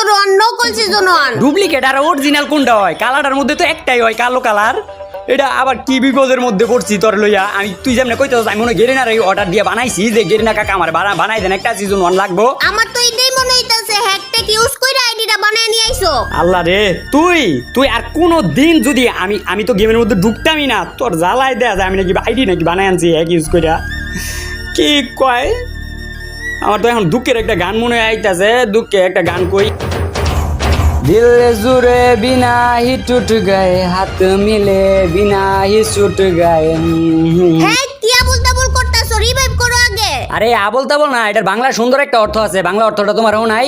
Season one নকল season one duplicate আর original কোনটা হয়? কালারটার মধ্যে তো একটাই হয় কালো কালার এটা আবার কি বিপদের মধ্যে পড়ছি তোর লইয়া? আমি তুই যেমন কইতে আমি মনে গেরিনার এই অর্ডার দিয়ে বানাইছি যে গেরিনা কাকা আমার বানা- বানাই দেন একটা সিজন ওয়ান লাগবো। আমার তো এটাই মনে হইতাছে হ্যাকটেক ইউজ কইরা আইডিটা বানায় নিয়ে আইছো। আল্লাহ রে তুই তুই আর কোনো দিন যদি আমি আমি তো গেমের মধ্যে ঢুকতামই না তোর জ্বালাই দেয়া যায় আমি নাকি আইডি নাকি বানাই আনছি এক ইউজ কইরা। কি কয়? আমার তো এখন দুঃখের একটা গান মনে আইতাছে দুঃখে একটা গান কই। দিল জুড়ে বিনা হি টুট গায়ে হাত মিলে বিনা হি ছুট গায়ে। হ্যাঁ কি আবুল তাবুল করতাছো? রিভাইভ করো আগে। আরে আবল তাবল না এটার বাংলা সুন্দর একটা অর্থ আছে বাংলা অর্থটা তোমারও নাই।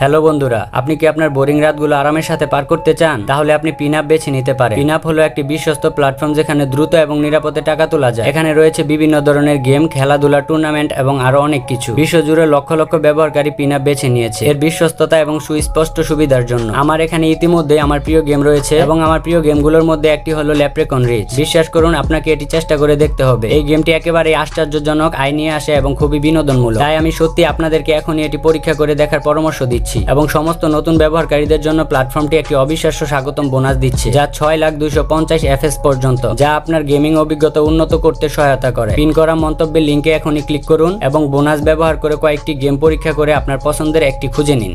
হ্যালো বন্ধুরা, আপনি কি আপনার বোরিং রাতগুলো আরামের সাথে পার করতে চান? তাহলে আপনি পিনআপ বেছে নিতে পারেন। পিনআপ হলো একটি বিশ্বস্ত প্ল্যাটফর্ম যেখানে দ্রুত এবং নিরাপদে টাকা তোলা যায়। এখানে রয়েছে বিভিন্ন ধরনের গেম, খেলাধুলা, টুর্নামেন্ট এবং আরও অনেক কিছু। বিশ্বজুড়ে লক্ষ লক্ষ ব্যবহারকারী পিনআপ বেছে নিয়েছে। এর বিশ্বস্ততা এবং সুস্পষ্ট সুবিধার জন্য। আমার এখানে ইতিমধ্যে আমার প্রিয় গেম রয়েছে এবং আমার প্রিয় গেমগুলোর মধ্যে একটি হলো ল্যাপ্রেকন রিচ। বিশ্বাস করুন, আপনাকে এটি চেষ্টা করে দেখতে হবে। এই গেমটি একেবারে আশ্চর্যজনক, আয় নিয়ে আসে এবং খুবই বিনোদনমূলক। তাই আমি সত্যি আপনাদেরকে এখনই এটি পরীক্ষা করে দেখার পরামর্শ দিচ্ছি। এবং সমস্ত নতুন ব্যবহারকারীদের জন্য প্ল্যাটফর্মটি একটি অবিশ্বাস্য স্বাগতম বোনাস দিচ্ছে যা ছয় লাখ দুইশো পঞ্চাশ এফএস পর্যন্ত যা আপনার গেমিং অভিজ্ঞতা উন্নত করতে সহায়তা করে। পিন করা মন্তব্যের লিঙ্কে এখনই ক্লিক করুন এবং বোনাস ব্যবহার করে কয়েকটি গেম পরীক্ষা করে আপনার পছন্দের একটি খুঁজে নিন।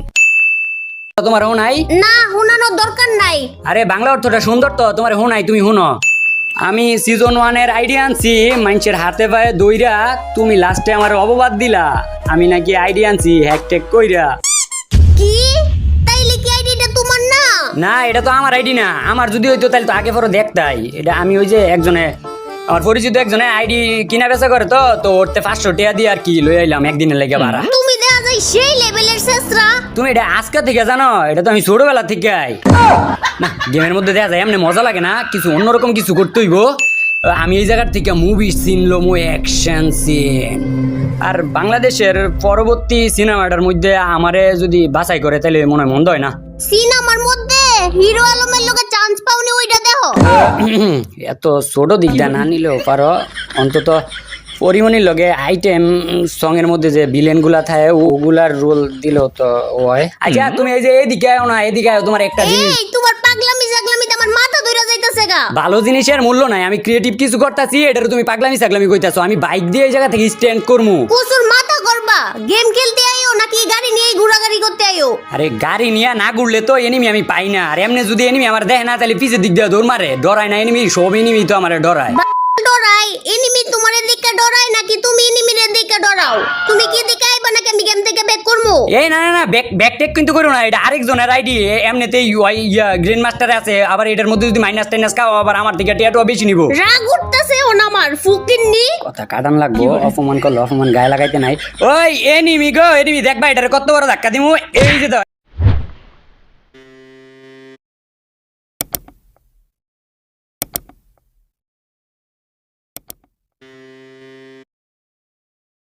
তোমার নাই? না হুনানোর দরকার নাই। আরে বাংলা অর্থটা সুন্দর তো তোমার হুনাই তুমি হুনো। আমি সিজন ওয়ানের আইডিয়া আনছি মানুষের হাতে পায়ে দইরা তুমি লাস্টে আমার অববাদ দিলা। আমি নাকি আইডিয়া আনছি হ্যাকটেক কইরা। না এটা তো আমার আইডি না। আমার যদি হইতো তাহলে তো আগে পরে দেখতাই। এটা আমি ওই যে একজনে আমার পরিচিত একজনে আইডি কিনা বেচা করে তো তো ওরতে পাঁচশো টাকা দিয়ে আর কি লই আইলাম একদিনের লেগে ভাড়া। তুমি দেখা যায় সেই লেভেলের শেষরা। তুমি এটা আজকে থেকে জানো এটা তো আমি ছোটবেলা থেকে না গেমের মধ্যে দেখা যায় এমনি মজা লাগে না কিছু অন্যরকম কিছু করতে হইব। আমি এই জায়গার থেকে মুভি সিন লোমো অ্যাকশন সিন আর বাংলাদেশের পরবর্তী সিনেমাটার মধ্যে আমারে যদি বাছাই করে তাহলে মনে হয় মন্দ হয় না। সিনেমার মধ্যে হিরো আলমের লোকে চান্স পাওনি ওইটা দেখো। এত ছোট দিকটা না নিলেও পারো। অন্তত পরিমণির লগে আইটেম সং এর মধ্যে যে ভিলেনগুলা থাকে ওগুলার রোল দিলেও তো হয়। আচ্ছা তুমি এই যে এদিকে আয় না এদিকে আয় তোমার একটা জিনিস। এই তোমার পাগলামি জাগলামিতে আমার মাথা ধরে যাইতাছে গা। ভালো জিনিসের মূল্য নাই আমি ক্রিয়েটিভ কিছু করতেছি এটার তুমি পাগলামি সাগলামি কইতাছো। আমি বাইক দিয়ে এই জায়গা থেকে স্ট্যান্ড করমু। কুসুর মাথা করবা গেম খেলতে আইও নাকি গাড়ি নিয়ে ঘোরাঘুরি করতে আইও? আরে গাড়ি নিয়ে না ঘুরলে তো এনিমি আমি পাই না। আর এমনি যদি এনিমি আমার দেখে না তাহলে পিছের দিক দিয়ে দৌড় মারে। ডরায় না এনিমি সব এনিমি তো আমার ডরায়। ডরাই এনিমি তোমার দিকে ডরাই নাকি তুমি এনিমির দিকে ডরাও? তুমি কি দিকে আইবা নাকি আমি গেম থেকে ব্যাক করব এই না না না ব্যাক ব্যাক টেক কিন্তু করো না। এটা আরেকজনের আইডি এমনিতেই ইয়া গ্রিন মাস্টার আছে। আবার এটার মধ্যে যদি মাইনাস টাইনাস খাও আবার আমার থেকে টিয়াটো বেশি নিব। রাগ উঠতেছে ও আমার ফুকিন্নি কথা কাটান লাগবো অপমান করল অপমান গায়ে লাগাইতে নাই। ওই এনিমি গো এনিমি দেখবা এটার কত বড় ধাক্কা দিমু এই যে